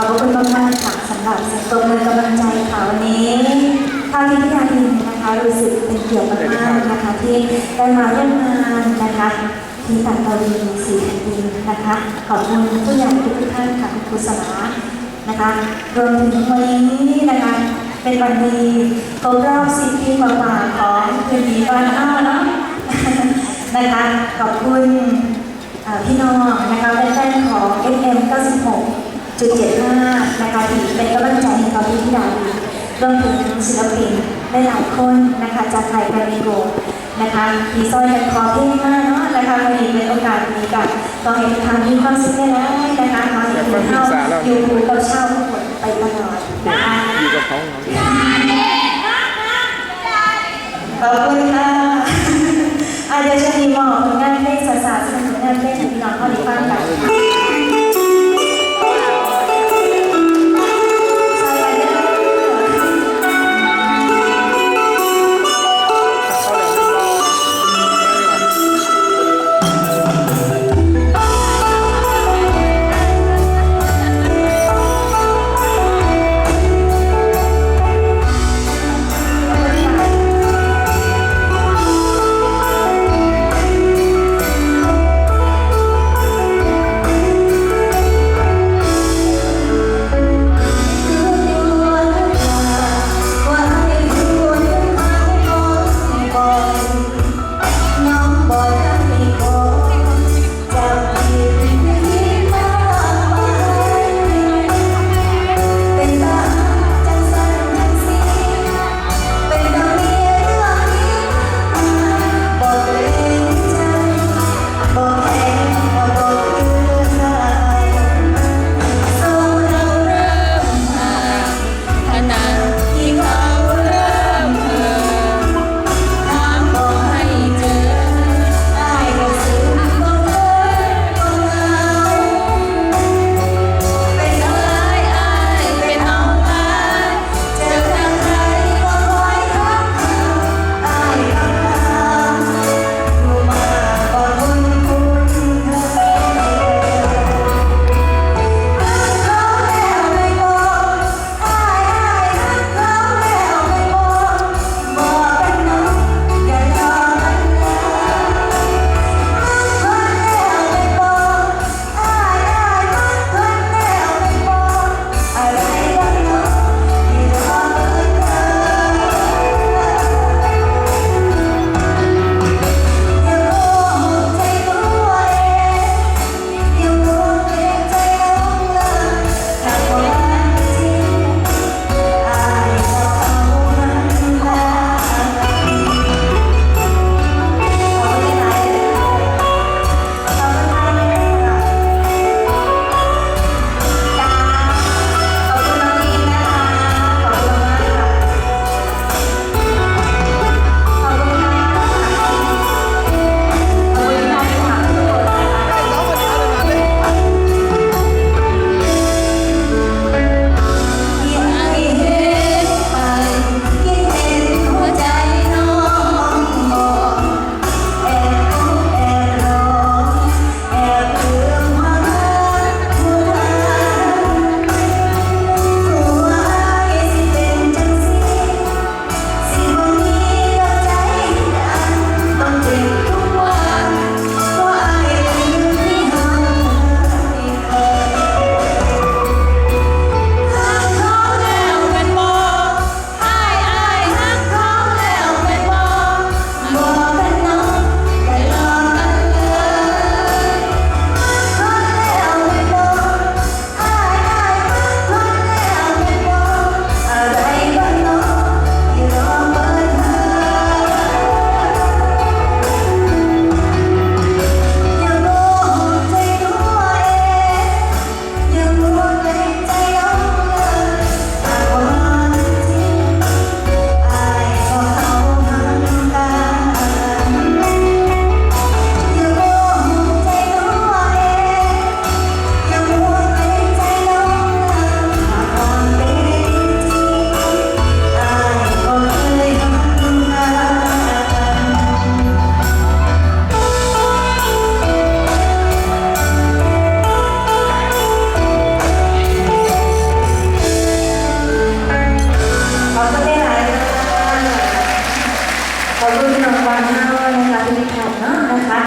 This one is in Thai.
อบพระคุณมากๆค่ะสำหรับเสียงตบมือกำลังใจค่ะวันนี้ภาพที่พิธาทินนะคะรู้สึกเป็นเกียรติมากๆนะคะที่ได้มาร่วมงานนะคะที่ตัดตะวีสีแผ่นดินนะคะ ขอบคุณผู้ใหญ่ทุกท่านค่ะคุณครูสลานะคะรวมถึงวันนี้นะคะเป็นวันดีครบรอบสิบปีกว่าๆของคืนดีบ้านอ้าเนาะนะคะขอบคุณพี่น้องนะคะแฟนๆของ FM 96.75 นะคะที่เป็นกำลังใจให้กับพี่พี่ดาวีรวมถึงศิลปินหลายๆคนนะคะจากไทยไทยมีโกนะคะที่ซอยกันขอเพลงมากเนาะนะคะวันนี้เป็นโอกาสดีกับตองให้ทุกท่านมีความสุขแล้วนะคะขอให้ทุกท่าอยู่คู่กับชาวทุกคนไปตลอดนะคะอยู่กับเขาขอบคุณค่ะอาเดี๋ยวจะมีหมอผลงานเพลงสาสาสนุนงานเพลงของพี่น้องเขาดีฟังกัน